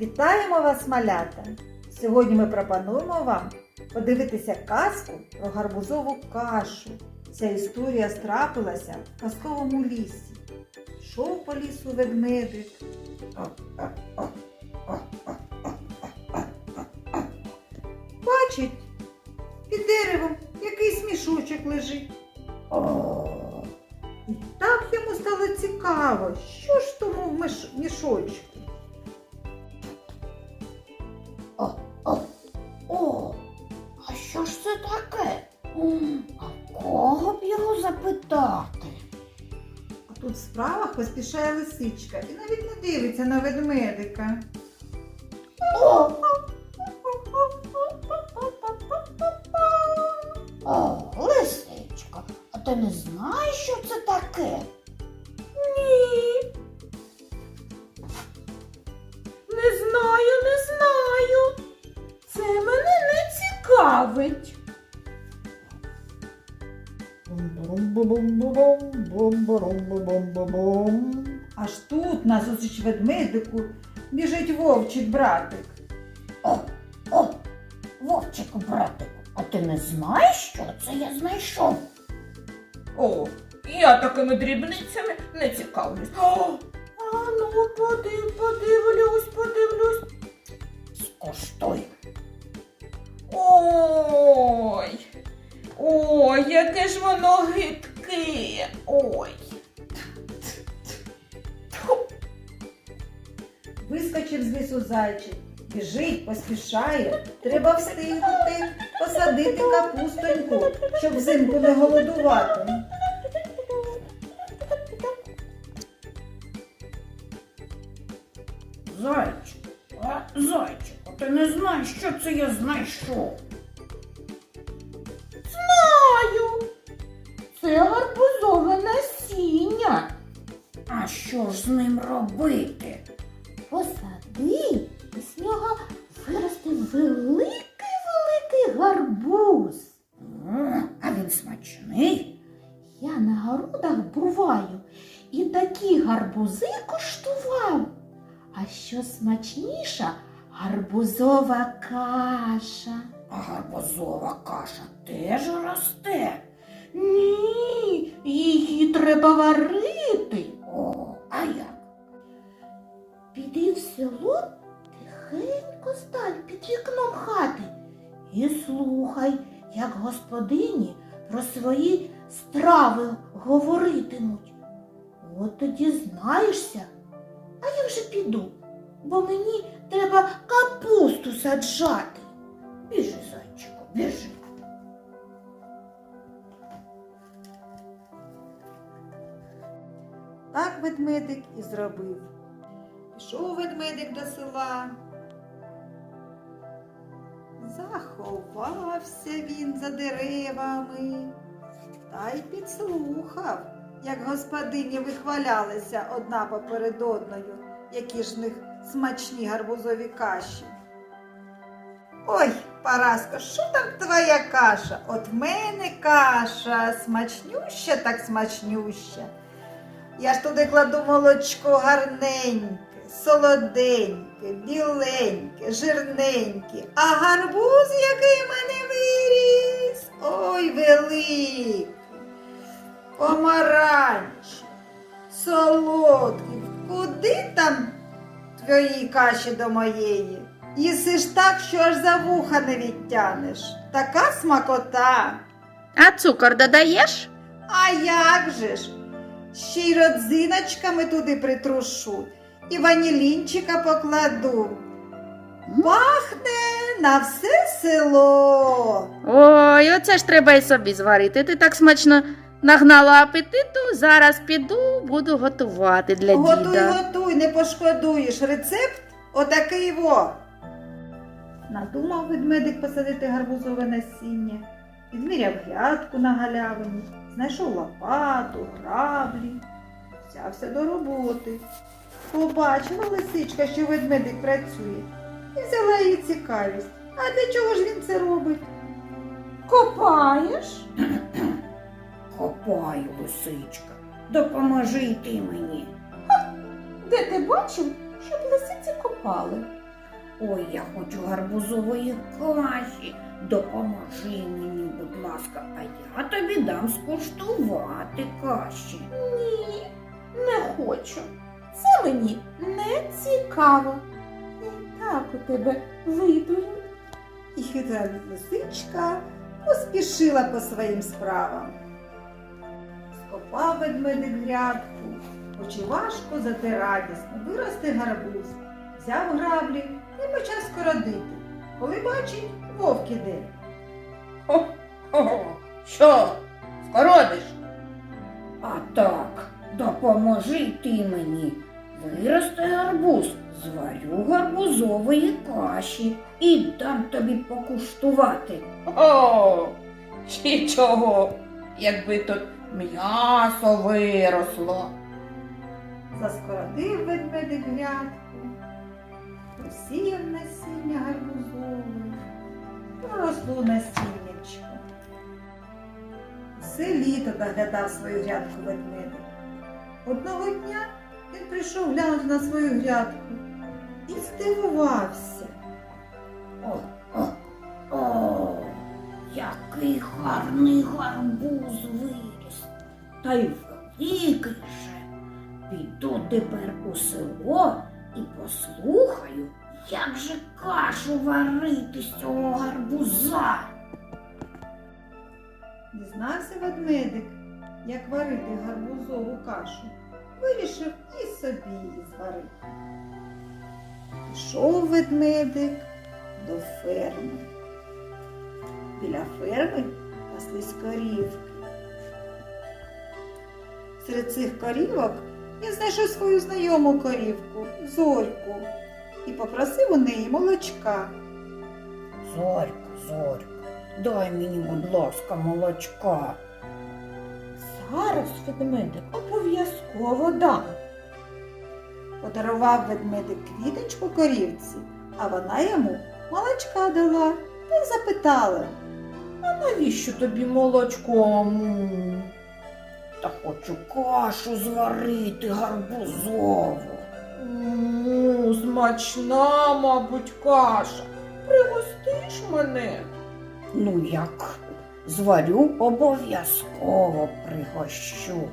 Вітаємо вас, малята! Сьогодні ми пропонуємо вам подивитися казку про гарбузову кашу. Ця історія страпилася в казковому лісі. Йшов по лісу ведмедик. Бачить, під деревом якийсь мішочок лежить. І так йому стало цікаво, що ж тому в мішочку. Лисичка і навіть не дивиться на ведмедика. О, о, лисичко, а ти не знаєш, що це таке? Ні. Не знаю, не знаю. Це мене не цікавить. Аж тут назустріч ведмедику біжить вовчик братик. О, о, вовчику, братику, а ти не знаєш, що це я знайшов? О, я такими дрібницями не цікавлюсь. О, а ну, подив, подивлюсь, подивлюсь. Скуштуй. Ой. Ой, яке ж воно гидке. Ой. Вискочив з лісу зайчик, біжить, поспішає. Треба встигнути посадити капустоньку, щоб взимку не голодувати. Зайчику, а зайчику, ти не знаєш, що це я знайшов? Знаю. Це гарбузове насіння. А що ж з ним робити? Посади, і з нього виросте великий-великий гарбуз. А він смачний? Я на городах буваю і такі гарбузи коштував. А що смачніша гарбузова каша. А гарбузова каша теж росте. Ні, її треба варити. В село, тихенько стань під вікном хати і слухай, як господині про свої страви говоритимуть. От тоді знаєшся, а я вже піду, бо мені треба капусту саджати. Біжи, зайчику, біжи. Так ведмедик і зробив. Пішов ведмедик до села. Заховався він за деревами та й підслухав, як господині вихвалялися одна поперед одною, які ж в них смачні гарбузові каші. Ой, Параско, що там твоя каша? От мене каша смачнюща, так смачнюща. Я ж туди кладу молочко гарненьке, солоденьке, біленьке, жирненьке, а гарбуз, який в мене виріс, ой, великий, помаранч, солодкий. Куди там твої каші до моєї? Їси ж так, що аж за вуха не відтянеш. Така смакота. А цукор додаєш? А як же ж? Ще й родзиночками туди притрушу і ванілінчика покладу. Пахне на все село. Ой, оце ж треба і собі зварити. Ти так смачно нагнала апетиту. Зараз піду, буду готувати для готуй, діда. готуй, не пошкодуєш. Рецепт отакий во. Надумав ведмедик посадити гарбузове насіння, підміряв грядку на галявині, знайшов лопату, граблі, взявся до роботи. Побачила лисичка, що ведмедик працює, і взяла її цікавість. А для чого ж він це робить? Копаєш? Копаю, лисичка. Допоможи й ти мені. Де ти бачив, щоб лисиці копали? Ой, я хочу гарбузової каші. Допоможи мені, будь ласка, а я тобі дам скуштувати каші. Ні, не хочу. Це мені не цікаво. І так у тебе видурю. І хитра лисичка поспішила по своїм справам. Скопав ведмедик грядку, хоч і важко, зате радісно, вирости гарбуз, взяв граблі і почав скородити. Коли бачить, вовк іде. Хо-хо. Що? Скородиш? А так, допоможи ти мені. Виросте гарбуз, зварю гарбузової каші і дам тобі покуштувати. О, чи чого? Якби тут м'ясо виросло. Заскородив ведмедик грядку, посіяв насіння гарбузове, проросло насіннячко. Все літо доглядав свою грядку ведмедик. Одного дня він прийшов глянути на свою грядку і здивувався. О, о, о, який гарний гарбуз виріс. Та й великий же. Піду тепер у село і послухаю, як же кашу варити з цього гарбуза. Дізнався ведмедик, як варити гарбузову кашу. Вирішив і собі її зварити. Пішов ведмедик до ферми. Біля ферми паслись корівки. Серед цих корівок він знайшов свою знайому корівку Зорьку і попросив у неї молочка. Зорька, зорька, дай мені, будь ласка, молочка. Зараз ведмедик обов'язково дам. Подарував ведмедик квіточку корівці, а вона йому молочка дала та й запитала. А навіщо тобі молочко? Та хочу кашу зварити гарбузову. М, Смачна, мабуть, каша. Пригостиш мене? Ну як, зварю обов'язково пригощу.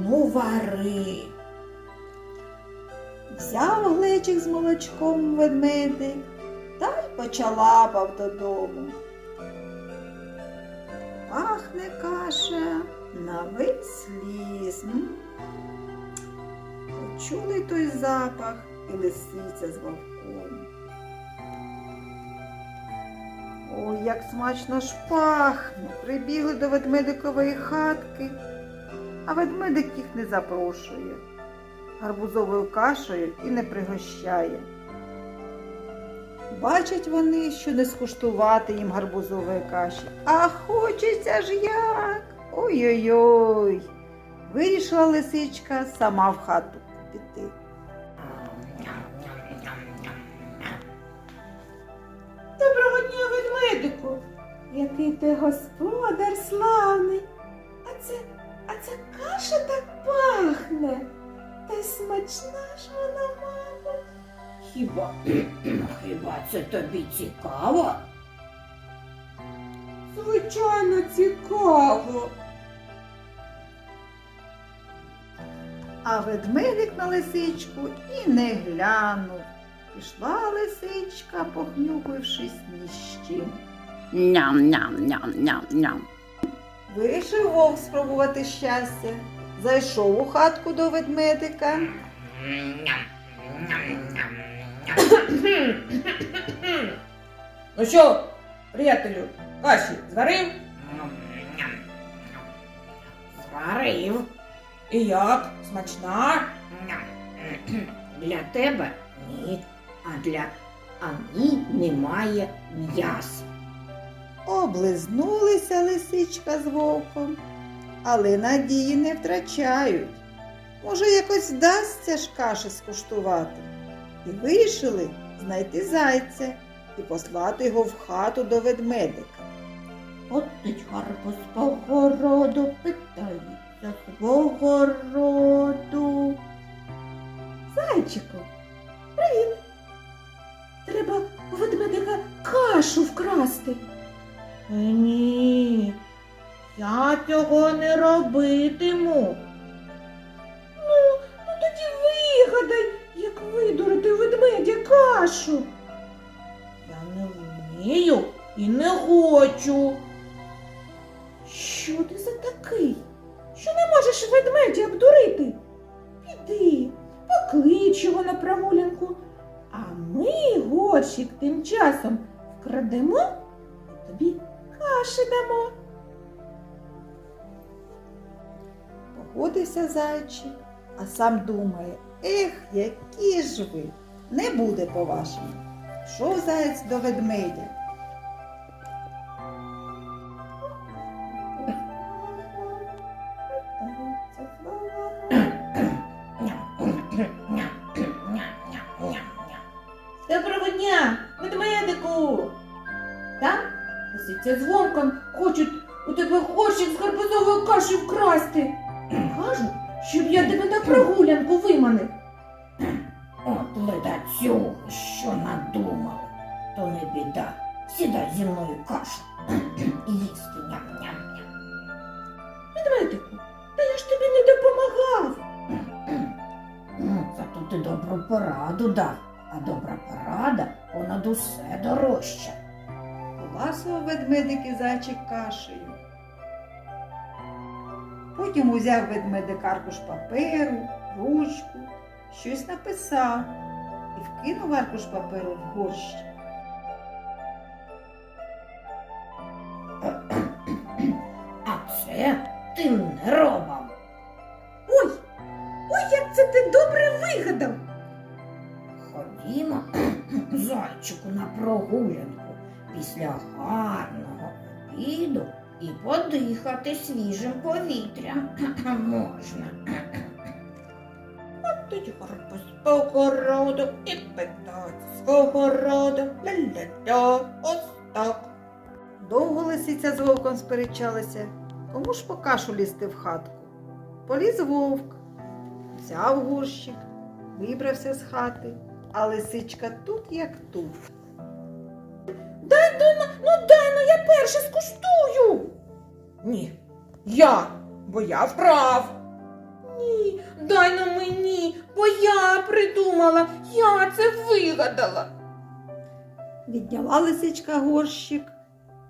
Ну, вари. Взяв глечик з молочком ведмедик та й почалапав додому. Пахне каша на весь ліс. Почули той запах і лисиця з вовком. Ой, як смачно ж пахне. Прибігли до ведмедикової хатки, а ведмедик їх не запрошує гарбузовою кашею і не пригощає. Бачать вони, що не скуштувати їм гарбузової каші. А хочеться ж як. Ой-ой-ой. Вирішила лисичка сама в хату ти господар славний. А це, а ця каша так пахне. Та й смачна ж вона, мабуть. Хіба, хіба це тобі цікаво? Звичайно, цікаво. А ведмедик на лисичку і не глянув. Пішла лисичка, похнюкавшись ні з чим. Ням-ням-ням-ням-ням. Вирішив вовк спробувати щастя. Зайшов у хатку до ведмедика. Ну що, приятелю, каші зварив? Зварив. І як? Смачна? Для тебе ні, а для Ані немає м'яса. Облизнулися лисичка з вовком, але надії не втрачають. Може, якось вдасться ж каші скуштувати. І вирішили знайти зайця і послати його в хату до ведмедика. От гарбуз свого роду питається свого роду. Зайчику, привіт! треба у ведмедика кашу вкрасти. Ні, я цього не робитиму. Ну, ну тоді вигадай, як видурити ведмедя кашу. Я не вмію і не хочу. Що ти за такий? Що не можеш ведмедя обдурити? Піди, поклич його на прогулянку, а ми, горщик, тим часом вкрадемо і тобі каші дамо. Погодився зайчик, а сам думає, ех, які ж ви, не буде по-вашому. Що заєць до ведмедя. Добру пораду дав, а добра порада понад усе дорожча. Поласував ведмедик і зайчик кашею. Потім узяв ведмедик аркуш паперу, ручку, щось написав і вкинув аркуш паперу в горщик. А це тим не робав. Зайчику, на прогулянку після гарного обіду і подихати свіжим повітрям можна. Тоді гарбуз по городу і питать свого роду. Ля-ля-ля, ось так. Довго лисиця з вовком сперечалася, кому ж по кашу лізти в хатку. Поліз вовк, взяв горщик, вибрався з хати, а лисичка тут як тут. Дай ну, ну дай ну я перше скуштую. Ні, я, бо я вкрав. Ні, дай на мені, бо я придумала, я це вигадала. Відняла лисичка горщик,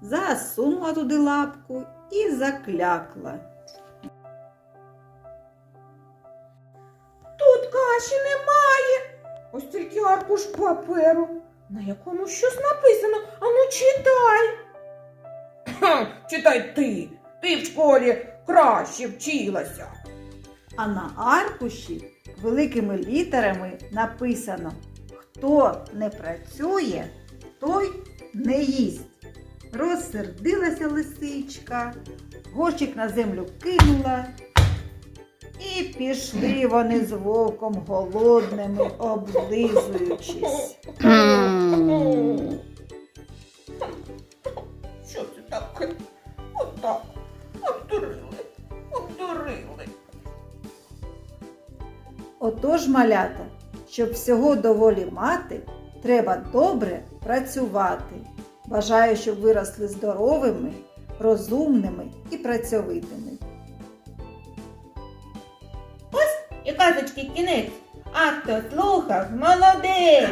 засунула туди лапку і заклякла. Аркуш паперу, на якому щось написано. Ану читай. Читай ти. Ти в школі краще вчилася. А на аркуші великими літерами написано Хто не працює, той не їсть. Розсердилася лисичка, горщик на землю кинула. І пішли вони з вовком голодними, облизуючись. Що це таке? Отак. Обдурили. Обдурили. Отож, малята, щоб всього доволі мати, треба добре працювати. Бажаю, щоб виросли здоровими, розумними і працьовитими. Казочки кінець. А хто слухав, молодець.